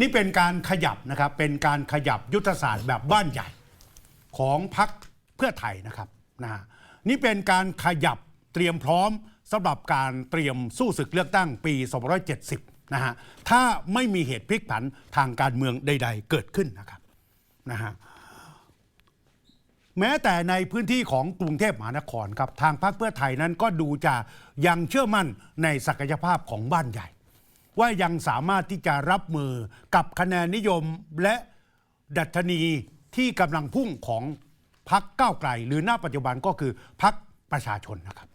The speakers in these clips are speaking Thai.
นี่เป็นการขยับนะครับ เป็นการขยับยุทธศาสตร์แบบบ้านใหญ่ของพักเพื่อไทยนะครับนะฮะนี่เป็นการขยับเตรียมพร้อมสำหรับการเตรียมสู้ศึกเลือกตั้งปี 2570 นะฮะ ถ้าไม่มีเหตุพลิกผันทางการเมืองใด ๆ เกิดขึ้นนะครับนะฮะแม้แต่ในพื้นที่ของกรุงเทพมหานครครับ ทางพรรคเพื่อไทยนั้นก็ดูจะยังเชื่อมั่นในศักยภาพของบ้านใหญ่ ว่ายังสามารถที่จะรับมือกับคะแนนนิยมและดัชนีที่กำลังพุ่งของพักก้าวไกล หรือหน้าปัจจุบันก็คือพักประชาชนนะครับ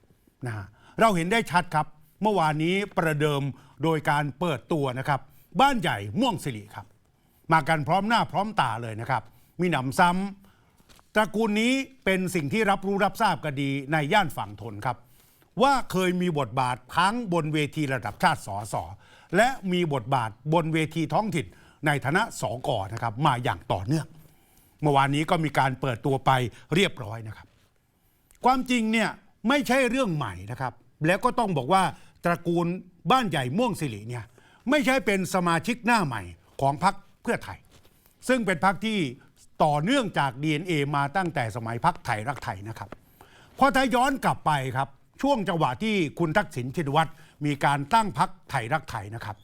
นะฮะเราเห็นได้ชัดครับ เมื่อวานนี้ประเดิมโดยการเปิดตัวนะครับ บ้านใหญ่ม่วงสิริครับ มากันพร้อมหน้าพร้อมตาเลยนะครับ มีหนำซ้ำตระกูลนี้เป็นสิ่งที่รับรู้รับทราบกันดีในย่านฝั่งทนครับ ว่าเคยมีบทบาททั้งบนเวทีระดับชาติสอสอและมีบทบาทบนเวทีท้องถิ่นในฐานะสอกอนะครับมาอย่างต่อเนื่อง เมื่อวานนี้ก็มีการเปิดตัวไปเรียบร้อยนะครับ ความจริงเนี่ยไม่ใช่เรื่องใหม่นะครับ แล้วก็ต้องบอกว่าตระกูลบ้านใหญ่ม่วงสิริเนี่ยไม่ใช่เป็นสมาชิกหน้าใหม่ของพรรคเพื่อไทย ซึ่งเป็นพรรคที่ต่อเนื่องจาก DNA มาตั้งแต่สมัยพรรคไทยรักไทยนะครับพอถ้าย้อนกลับไปครับ ช่วงจังหวะที่คุณทักษิณชินวัตรมีการตั้งพรรคไทยรักไทยนะครับ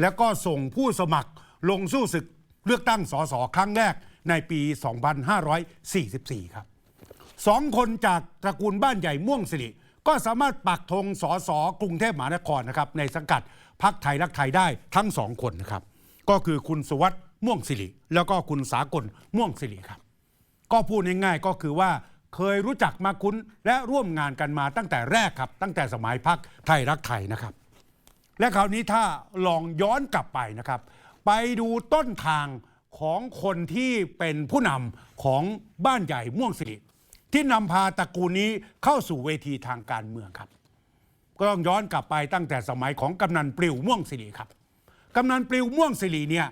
แล้วก็ส่งผู้สมัครลงสู้ศึกเลือกตั้งสสครั้งแรกในปี 2544 ครับสองคนจากตระกูลบ้านใหญ่ม่วงสิริก็สามารถปักธงสสกรุงเทพมหานครนะครับในสังกัดพักไทยรักไทยได้ทั้งสองคนนะครับ ก็คือคุณสุวัสด์ม่วงสิริแล้วก็คุณสากลม่วงสิริครับ ก็พูดง่ายๆก็คือว่า เคยรู้จักมาคุ้น และร่วมงานกันมาตั้งแต่แรกครับ ตั้งแต่สมัยพักไทยรักไทยนะครับ และคราวนี้ถ้าลองย้อนกลับไปนะครับ ไปดูต้นทางของคนที่เป็นผู้นำของบ้านใหญ่ม่วงสิริที่นำพาตระกูลนี้เข้าสู่เวทีทางการเมืองครับ ก็ต้องย้อนกลับไปตั้งแต่สมัยของกำนันปลิวม่วงสิริครับกำนันปลิวม่วงสิริเนี่ย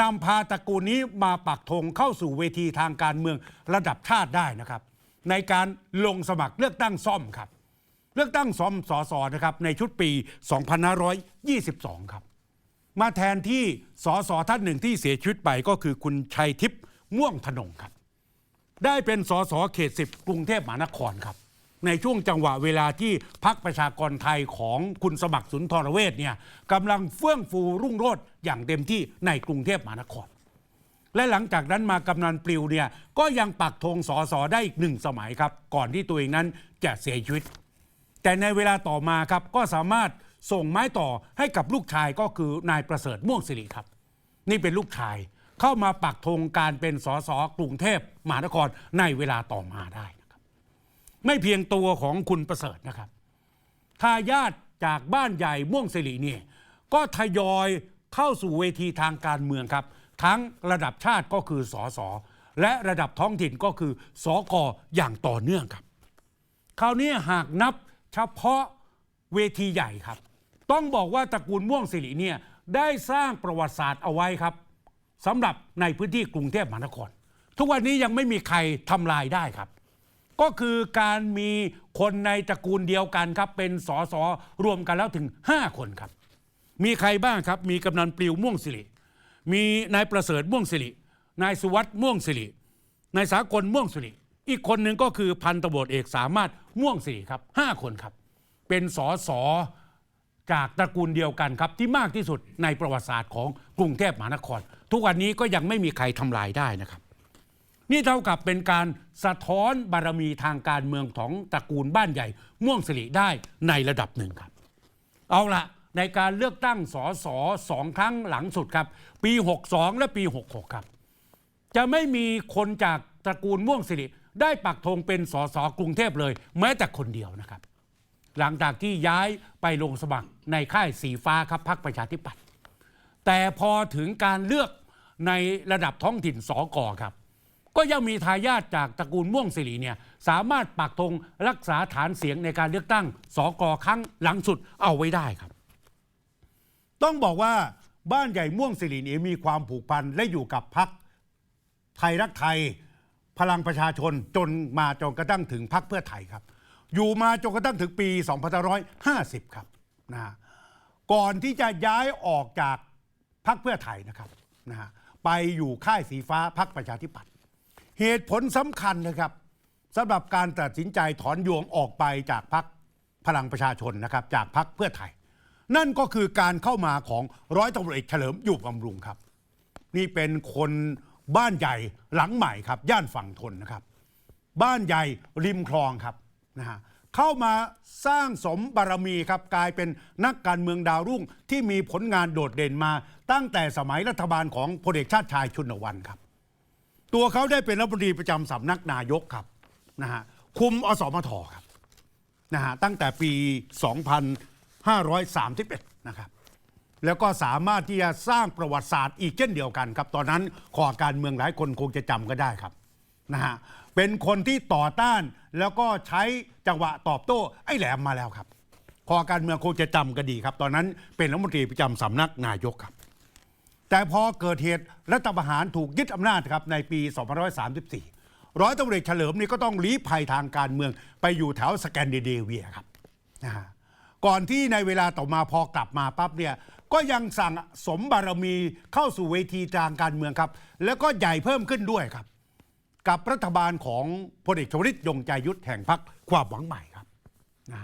นำพาตระกูลนี้มาปักธงเข้าสู่เวทีทางการเมืองระดับชาติได้นะครับ ในการลงสมัครเลือกตั้งซ่อมครับ เลือกตั้งซ่อมสอสอนะครับในชุดปี 2522 ครับ มาแทนที่สอสอท่านหนึ่งที่เสียชีวิตไปก็คือคุณชัยทิพย์ม่วงธนงครับ ได้เป็นสสเขต 10 กรุงเทพมหานครครับ ในช่วงจังหวะเวลาที่พักประชากรไทยของคุณสมัครสุนทรเวชเนี่ยกำลังเฟื่องฟูรุ่งโรจน์อย่างเต็มที่ในกรุงเทพมหานคร และหลังจากนั้นมากำนันปลิวเนี่ยก็ยังปักธงสอสอได้อีกหนึ่งสมัยครับ ก่อนที่ตัวเองนั้นจะเสียชีวิต แต่ในเวลาต่อมาครับก็สามารถส่งไม้ต่อให้กับลูกชายก็คือนายประเสริฐม่วงสิริครับ นี่เป็นลูกชายเข้ามาปักธงการเป็นสสกรุงเทพมหานครในเวลาต่อมาได้นะครับ ไม่เพียงตัวของคุณประเสริฐนะครับทายาทจากบ้านใหญ่ม่วงสิริเนี่ยก็ทยอยเข้าสู่เวทีทางการเมืองครับ ทั้งระดับชาติก็คือสสและระดับท้องถิ่นก็คือสกอย่างต่อเนื่องครับ คราวนี้หากนับเฉพาะเวทีใหญ่ครับ ต้องบอกว่าตระกูลม่วงสิริเนี่ยได้สร้างประวัติศาสตร์เอาไว้ครับสำหรับในพื้นที่กรุงเทพมหานคร ทุกวันนี้ยังไม่มีใครทำลายได้ครับ ก็คือการมีคนในตระกูลเดียวกันครับ เป็นสสรวมกันแล้วถึง 5 คนครับ มีใครบ้างครับ มีกำนันปลิวม่วงสิริ มีนายประเสริฐม่วงสิริ นายสุวัสด์ม่วงสิริ นายสากลม่วงสิริ อีกคนหนึ่งก็คือพันตำรวจเอกสามารถม่วงสิริครับห้าคนครับ เป็นสอสอจากตระกูลเดียวกันครับ ที่มากที่สุดในประวัติศาสตร์ของกรุงเทพมหานคร ทุกวันนี้ก็ยังไม่มีใครทำลายได้นะครับ นี่เท่ากับเป็นการสะท้อนบารมีทางการเมืองของตระกูลบ้านใหญ่ ม่วงสิริได้ในระดับหนึ่งครับ เอาละ ในการเลือกตั้งสอสอสองครั้งหลังสุดครับ ปี 62 และปี 66 ครับ จะไม่มีคนจากตระกูลม่วงสิริได้ปักธงเป็นสสกรุงเทพเลย แม้แต่คนเดียวนะครับ หลังจากที่ย้ายไปลงสมัครในค่ายสีฟ้าครับพรรคประชาธิปัตย์แต่พอถึงการเลือกในระดับท้องถิ่นสอกอครับ ก็ยังมีทายาทจากตระกูลม่วงสิริเนี่ยสามารถปักธงรักษาฐานเสียงในการเลือกตั้งสอกอครั้งหลังสุดเอาไว้ได้ครับ ต้องบอกว่าบ้านใหญ่ม่วงสิรินีมีความผูกพันและอยู่กับพักไทยรักไทย พลังประชาชนจนมาจนกระทั่งถึงพักเพื่อไทยครับ อยู่มาจนกระทั่งถึงปี 2550 ครับนะฮะก่อนที่จะย้ายออกจากพักเพื่อไทยนะครับนะฮะไปอยู่ค่ายสีฟ้าพักประชาธิปัตย์เหตุผลสำคัญนะครับสำหรับการตัดสินใจถอนยวงออกไปจากพักพลังประชาชนนะครับ จากพักเพื่อไทย นั่นก็คือการเข้ามาของร้อยตำรวจเอกเฉลิมอยู่บำรุงครับ นี่เป็นคนบ้านใหญ่หลังใหม่ครับ ย่านฝั่งทนนะครับ บ้านใหญ่ริมคลองครับนะฮะเข้ามาสร้างสมบารมีครับกลายเป็นนักการเมืองดาวรุ่งที่มีผลงานโดดเด่นมาตั้งแต่สมัยรัฐบาลของพลเอกชาติชายชุนวันครับ ตัวเขาได้เป็นรัฐมนตรีประจำสำนักนายกครับนะฮะคุมอสมทครับนะฮะตั้งแต่ปี 2531 นะครับแล้วก็สามารถที่จะสร้างประวัติศาสตร์อีกเช่นเดียวกันครับ ตอนนั้นขอการเมืองหลายคนคงจะจำก็ได้ครับนะฮะเป็นคนที่ต่อต้านแล้วก็ใช้จังหวะตอบโต้ไอ้แหลมมาแล้วครับขอการเมืองคงจะจำก็ดีครับ ตอนนั้นเป็นรัฐมนตรีประจำสำนักนายกครับ แต่พอเกิดเหตุรัฐประหารถูกยึดอำนาจครับในปี 2534 ร้อยตำรวจเฉลิมนี่ก็ต้องลี้ภัยทางการเมืองไปอยู่แถวสแกนดิเนเวียครับนะฮะ ก่อนที่ในเวลาต่อมาพอกลับมาปั๊บเนี่ยก็ยังสั่งสมบารมีเข้าสู่เวทีทางการเมืองครับ แล้วก็ใหญ่เพิ่มขึ้นด้วยครับ กับรัฐบาลของพลเอกชวลิตยงใจยุทธแห่งพรรคความหวังใหม่ครับนะ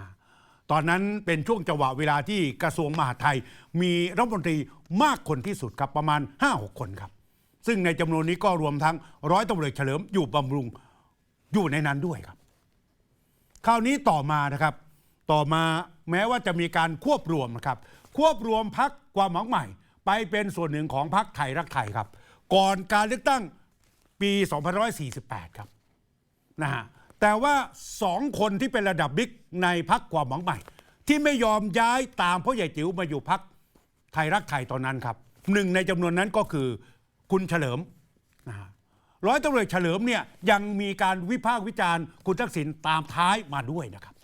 ตอนนั้นเป็นช่วงจังหวะเวลาที่กระทรวงมหาดไทย มีรัฐมนตรีมากคนที่สุดครับประมาณ 5-6 คนครับ ซึ่งในจำนวนนี้ก็รวมทั้งร้อยตำรวจเอกเฉลิมอยู่บำรุงอยู่ในนั้นด้วยครับ คราวนี้ต่อมานะครับ ต่อมา แม้ว่าจะมีการควบรวมนะครับควบรวมพักความหวังใหม่ ไปเป็นส่วนหนึ่งของพักไทยรักไทยครับ ก่อนการเลือกตั้งปี2548 ครับนะฮะแต่ว่าสองคนที่เป็นระดับบิ๊กในพักความหวังใหม่ ที่ไม่ยอมย้ายตามพ่อใหญ่จิ๋วมาอยู่พักไทยรักไทยตอนนั้นครับหนึ่งในจำนวนนั้นก็คือคุณเฉลิมนะฮะร้อยตำรวจเอกเฉลิมเนี่ยยังมีการวิพากษ์วิจารณ์คุณทักษิณตามท้ายมาด้วยนะครับ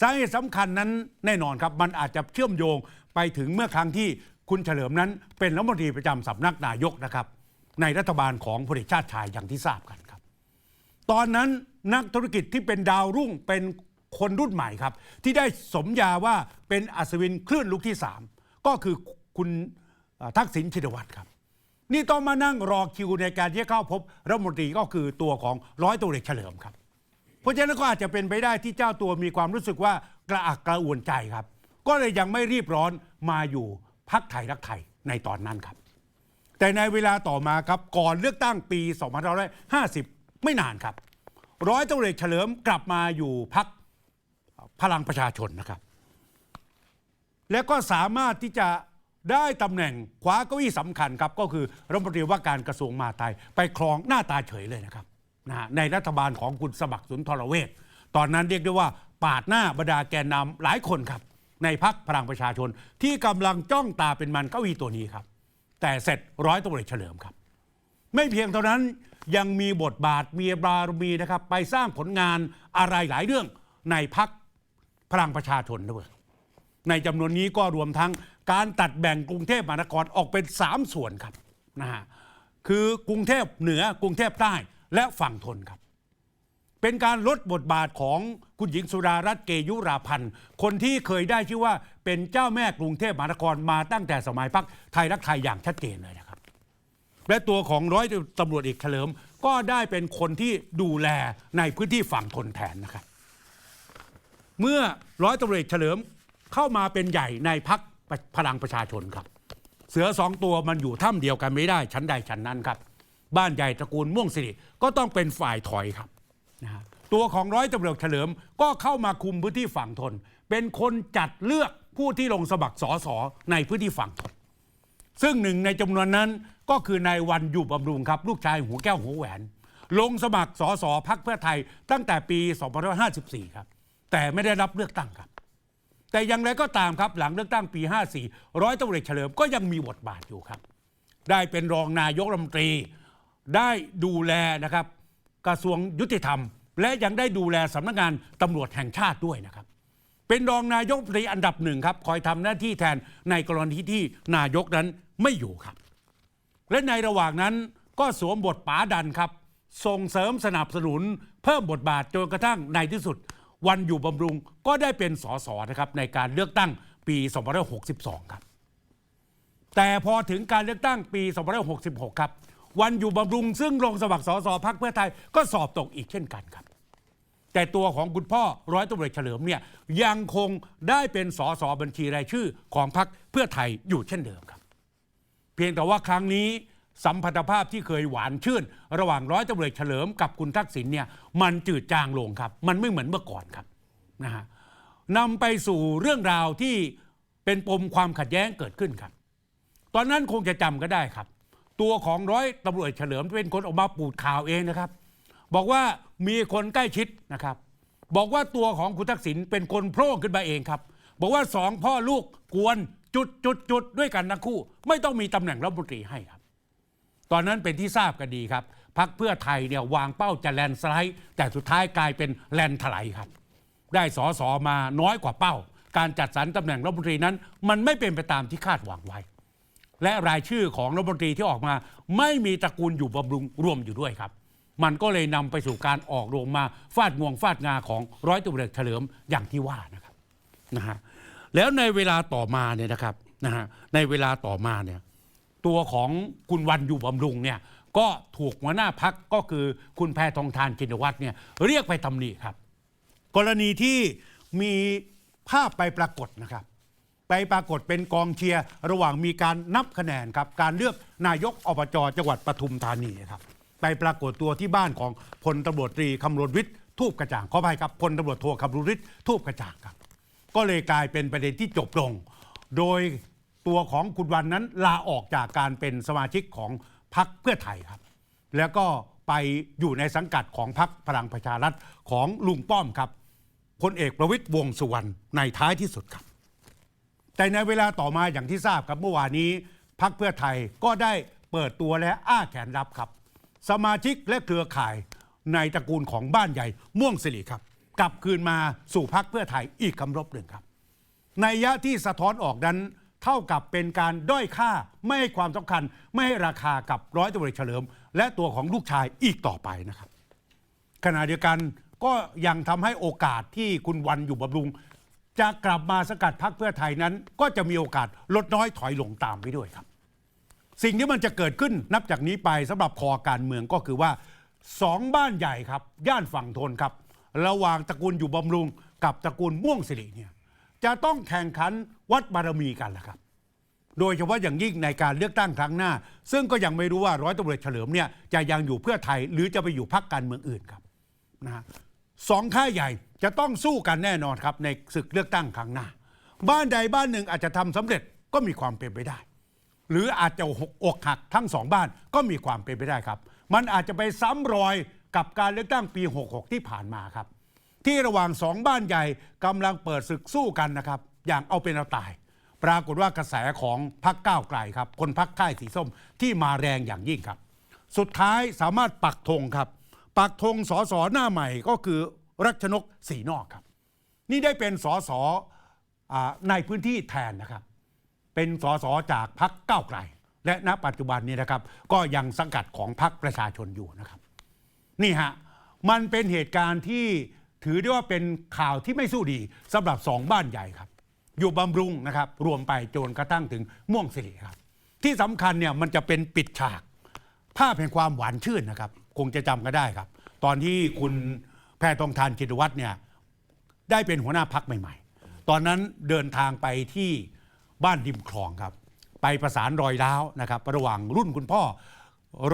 สาเหตุสำคัญนั้นแน่นอนครับมันอาจจะเชื่อมโยงไปถึงเมื่อครั้งที่คุณเฉลิมนั้น เป็นรัฐมนตรีประจำสำนักนายกนะครับ ในรัฐบาลของพลเอกชาติชายอย่างที่ทราบกันครับ ตอนนั้นนักธุรกิจที่เป็นดาวรุ่งเป็นคนรุ่นใหม่ครับ ที่ได้สมญาว่าเป็นอัศวินคลื่นลูกที่ 3 ก็คือคุณทักษิณชินวัตรครับ นี่ต้องมานั่งรอคิวในการที่จะเข้าพบรัฐมนตรีก็คือตัวของร้อยตำรวเอกเฉลิมครับ เพราะฉะนั้นก็อาจจะเป็นไปได้ที่เจ้าตัวมีความรู้สึกว่ากระอักกระอ่วนใจครับ ก็เลยยังไม่รีบร้อนมาอยู่พักไทยรักไทยในตอนนั้นครับ แต่ในเวลาต่อมาครับก่อนเลือกตั้งปี 2550 ไม่นานครับ ร้อยตำรวจเอกเฉลิมกลับมาอยู่พักพลังประชาชนนะครับ แล้วก็สามารถที่จะได้ตำแหน่งคว้าเก้าอี้สำคัญครับ ก็คือรัฐมนตรีว่าการกระทรวงมหาดไทยไปครองหน้าตาเฉยเลยนะครับ นะในรัฐบาลของคุณสมัครสุนทรเวชตอนนั้นเรียกได้ว่า ปาดหน้าบรรดาแกนนำหลายคนครับ ในพักพลังประชาชน ที่กำลังจ้องตาเป็นมันเก้าอี้ตัวนี้ครับ แต่เสร็จร้อยตำรวจเอกเฉลิมครับ ไม่เพียงเท่านั้นยังมีบทบาทมีบารมีนะครับ ไปสร้างผลงานอะไรหลายเรื่องในพักพลังประชาชนด้วยในจำนวนนี้ก็รวมทั้งการตัดแบ่งกรุงเทพมหานครออกเป็น 3 ส่วนครับนะฮะคือกรุงเทพเหนือกรุงเทพใต้ และฝั่งทนครับ เป็นการลดบทบาทของคุณหญิงสุดารัตน์เกยุราพันธ์ คนที่เคยได้ชื่อว่าเป็นเจ้าแม่กรุงเทพมหานครมาตั้งแต่สมัยพักไทยรักไทยอย่างชัดเจนเลยนะครับ และตัวของร้อยตำรวจเอกเฉลิมก็ได้เป็นคนที่ดูแลในพื้นที่ฝั่งทนแทนนะครับ เมื่อร้อยตำรวจเอกเฉลิมเข้ามาเป็นใหญ่ในพักพลังประชาชนครับ เสือสองตัวมันอยู่ถ้ำเดียวกันไม่ได้ชั้นใดชั้นนั้นครับ บ้านใหญ่ตระกูลม่วงสิริก็ต้องเป็นฝ่ายถอยครับนะฮะตัวของร้อยตำรวจเฉลิมก็เข้ามาคุมพื้นที่ฝั่งทน เป็นคนจัดเลือกผู้ที่ลงสมัครสอสอในพื้นที่ฝั่งทนซึ่งหนึ่งในจำนวนนั้นก็คือนายวันอยู่บำรุงครับ ลูกชายหัวแก้วหัวแหวน ลงสมัครสอสอพักเพื่อไทยตั้งแต่ปี 2554 ครับ แต่ไม่ได้รับเลือกตั้งครับ แต่อย่างไรก็ตามครับหลังเลือกตั้งปี 54 ร้อยตำรวจเอกเฉลิมก็ยังมีบทบาทอยู่ครับ ได้เป็นรองนายกรัฐมนตรี ได้ดูแลนะครับ กระทรวงยุติธรรม และยังได้ดูแลสำนักงานตำรวจแห่งชาติด้วยนะครับ เป็นรองนายกรัฐมนตรีอันดับหนึ่งครับ คอยทำหน้าที่แทนในกรณีที่นายกนั้นไม่อยู่ครับ และในระหว่างนั้นก็สวมบทป๋าดันครับ ส่งเสริมสนับสนุน เพิ่มบทบาทจนกระทั่งในที่สุด วันอยู่บำรุงก็ได้เป็นสสนะครับในการเลือกตั้งปี2562 ครับ แต่พอถึงการเลือกตั้งปี2566 ครับ วันอยู่บำรุงซึ่งลงสมัครสสพักเพื่อไทยก็สอบตกอีกเช่นกันครับ แต่ตัวของคุณพ่อร้อยตำรวจเฉลิมเนี่ยยังคงได้เป็นสสบัญชีรายชื่อของพรรคเพื่อไทยอยู่เช่นเดิมครับ เพียงแต่ว่าครั้งนี้สัมพันธภาพที่เคยหวานชื่น ระหว่างร้อยตำรวจเฉลิมกับคุณทักษิณเนี่ยมันจืดจางลงครับ มันไม่เหมือนเมื่อก่อนครับนะฮะนำไปสู่เรื่องราวที่เป็นปมความขัดแย้งเกิดขึ้นครับ ตอนนั้นคงจะจำก็ได้ครับ ตัวของร้อยตำรวจเฉลิมเป็นคนออกมาปูดข่าวเองนะครับ บอกว่ามีคนใกล้ชิดนะครับ บอกว่าตัวของคุณทักษิณเป็นคนโพร่งขึ้นมาเองครับ บอกว่าสองพ่อลูกกวนจุดจุดจุดด้วยกันทั้งคู่ ไม่ต้องมีตำแหน่งรัฐมนตรีให้ครับ ตอนนั้นเป็นที่ทราบกันดีครับพักเพื่อไทยเนี่ยวางเป้าจะแลนสไลด์แต่สุดท้ายกลายเป็นแลนถลายครับ ได้สอสอมาน้อยกว่าเป้า การจัดสรรตำแหน่งรัฐมนตรีนั้น มันไม่เป็นไปตามที่คาดหวังไว้ และรายชื่อของรัฐมนตรีที่ออกมา ไม่มีตระกูลอยู่บำรุงรวมอยู่ด้วยครับ มันก็เลยนำไปสู่การออกโรงมาฟาดงวงฟาดงาของร้อยตำรวจเอกเฉลิมอย่างที่ว่านะครับนะฮะแล้วในเวลาต่อมาเนี่ยนะครับนะฮะในเวลาต่อมาเนี่ยตัวของคุณวันอยู่บำรุงเนี่ยก็ถูกหัวหน้าพักก็คือคุณแพทองทานชินวัตรเนี่ยเรียกไปตำหนิครับ กรณีที่มีภาพไปปรากฏนะครับ ไปปรากฏเป็นกองเชียร์ระหว่างมีการนับคะแนนครับการเลือกนายกอบจจังหวัดปทุมธานีครับไปปรากฏตัวที่บ้านของพลตำรวจตรีคำรณวิทย์ทูบกระจ่างขออภัยครับพลตำรวจโทคำรณวิทย์ทูบกระจ่างครับ ก็เลยกลายเป็นประเด็นที่จบลง โดยตัวของคุณวันนั้นลาออกจากการเป็นสมาชิกของพรรคเพื่อไทยครับ แล้วก็ไปอยู่ในสังกัดของพรรคพลังประชารัฐของลุงป้อมครับพลเอกประวิตยวงสุวรรณในท้ายที่สุดครับ แต่ในเวลาต่อมาอย่างที่ทราบครับเมื่อวานนี้พรรคเพื่อไทยก็ได้เปิดตัวและอ้าแขนรับครับ สมาชิกและเครือข่ายในตระกูลของบ้านใหญ่ม่วงสิริครับ กลับคืนมาสู่พรรคเพื่อไทยอีกคำรบหนึ่งครับ ในยะที่สะท้อนออกนั้น เท่ากับเป็นการด้อยค่าไม่ให้ความสำคัญ ไม่ให้ราคากับร้อยตำรวจเฉลิม และตัวของลูกชายอีกต่อไปนะครับขณะเดียวกันก็ยังทำให้โอกาสที่คุณวันอยู่บำรุง จะกลับมาสกัดพรรคเพื่อไทยนั้น ก็จะมีโอกาสลดน้อยถอยลงตามไปด้วยครับ สิ่งที่มันจะเกิดขึ้นนับจากนี้ไปสำหรับคอการเมืองก็คือว่าสองบ้านใหญ่ครับ ย่านฝั่งทนครับ ระหว่างตระกูลอยู่บำรุง กับตระกูลม่วงสิริเนี่ยจะต้องแข่งขันวัดบารมีกันแหละครับ โดยเฉพาะอย่างยิ่งในการเลือกตั้งครั้งหน้า ซึ่งก็ยังไม่รู้ว่าร้อยตำรวจเฉลิมเนี่ยจะยังอยู่เพื่อไทยหรือจะไปอยู่พรรคการเมืองอื่นครับนะฮะสองค่ายใหญ่ จะต้องสู้กันแน่นอนครับในศึกเลือกตั้งครั้งหน้า บ้านใดบ้านหนึ่งอาจจะทำสำเร็จก็มีความเป็นไปได้ หรืออาจจะอกหักทั้งสองบ้านก็มีความเป็นไปได้ครับ มันอาจจะไปซ้ำรอยกับการเลือกตั้งปี 66 ที่ผ่านมาครับ ที่ระหว่างสองบ้านใหญ่กำลังเปิดศึกสู้กันนะครับ อย่างเอาเป็นเอาตาย ปรากฏว่ากระแสของพรรคก้าวไกลครับ คนพรรคค่ายสีส้มที่มาแรงอย่างยิ่งครับ สุดท้ายสามารถปักธงครับ ปักธงสอสอหน้าใหม่ก็คือ รัชนกสีนอกครับ นี่ได้เป็นสอสอในพื้นที่แทนนะครับ เป็นสสจากพรรคก้าไกล และณปัจจุบันนี้นะครับ ก็ยังสังกัดของพรรคประชาชนอยู่นะครับ นี่ฮะมันเป็นเหตุการณ์ที่ถือได้ว่าเป็นข่าวที่ไม่สู้ดีสำหรับสองบ้านใหญ่ครับ อยู่บำรุงนะครับ รวมไปจนกระทั่งถึงม่วงสิริครับ ที่สำคัญเนี่ยมันจะเป็นปิดฉากภาพแห่งความหวานชื่นนะครับ คงจะจำก็ได้ครับ ตอนที่คุณ แพทองทานชินวัตรเนี่ยได้เป็นหัวหน้าพักใหม่ ๆ ตอนนั้นเดินทางไปที่บ้านริมคลองครับ ไปประสานรอยร้าวนะครับระหว่างรุ่นคุณพ่อ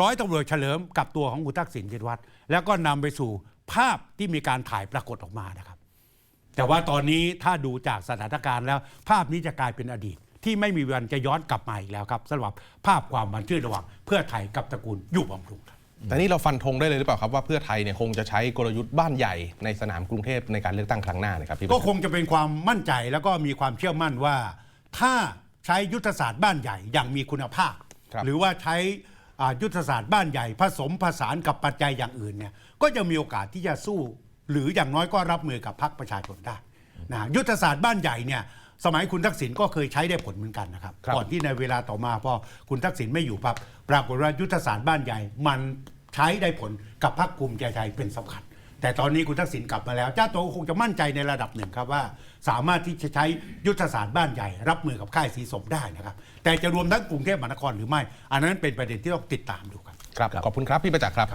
ร้อยตำรวจเฉลิมกับตัวของคุณทักษิณชินวัตรแล้วก็นำไปสู่ภาพที่มีการถ่ายปรากฏออกมานะครับ แต่ว่าตอนนี้ถ้าดูจากสถานการณ์แล้ว ภาพนี้จะกลายเป็นอดีต ที่ไม่มีวันจะย้อนกลับมาอีกแล้วครับสำหรับภาพความมันชื่นระหว่างเพื่อไทยกับตระกูลอยู่บำรุงครับ แต่นี่เราฟันธงได้เลยหรือเปล่าครับว่าเพื่อไทยเนี่ยคงจะใช้กลยุทธ์บ้านใหญ่ในสนามกรุงเทพในการเลือกตั้งครั้งหน้านะครับพี่ก็คงจะเป็นความมั่นใจแล้วก็มีความเชื่อมั่นว่า ถ้าใช้ยุทธศาสตร์บ้านใหญ่อย่างมีคุณภาพครับหรือว่าใช้อ่ายุทธศาสตร์บ้านใหญ่ ผสมผสานกับปัจจัยอย่างอื่นเนี่ยก็จะมีโอกาสที่จะสู้ หรืออย่างน้อยก็รับมือกับพรรคประชาชนได้นะยุทธศาสตร์บ้านใหญ่เนี่ยสมัยคุณทักษิณก็เคยใช้ได้ผลเหมือนกันนะครับครับก่อนที่ในเวลาต่อมาพอคุณทักษิณไม่อยู่ปั๊บ ปรากฏว่ายุทธศาสตร์บ้านใหญ่ มันใช้ได้ผลกับพรรคภูมิใจไทยเป็นสำคัญ แต่ตอนนี้คุณทักษิณกลับมาแล้ว เจ้าตัวก็คงจะมั่นใจในระดับหนึ่งครับว่า สามารถที่จะใช้ยุทธศาสตร์บ้านใหญ่ รับมือกับค่ายสีสมได้นะครับ แต่จะรวมทั้งกรุงเทพมหานครหรือไม่ อันนั้นเป็นประเด็นที่ต้องติดตามดูครับ ครับ ขอบคุณครับพี่ประจักษ์ครับ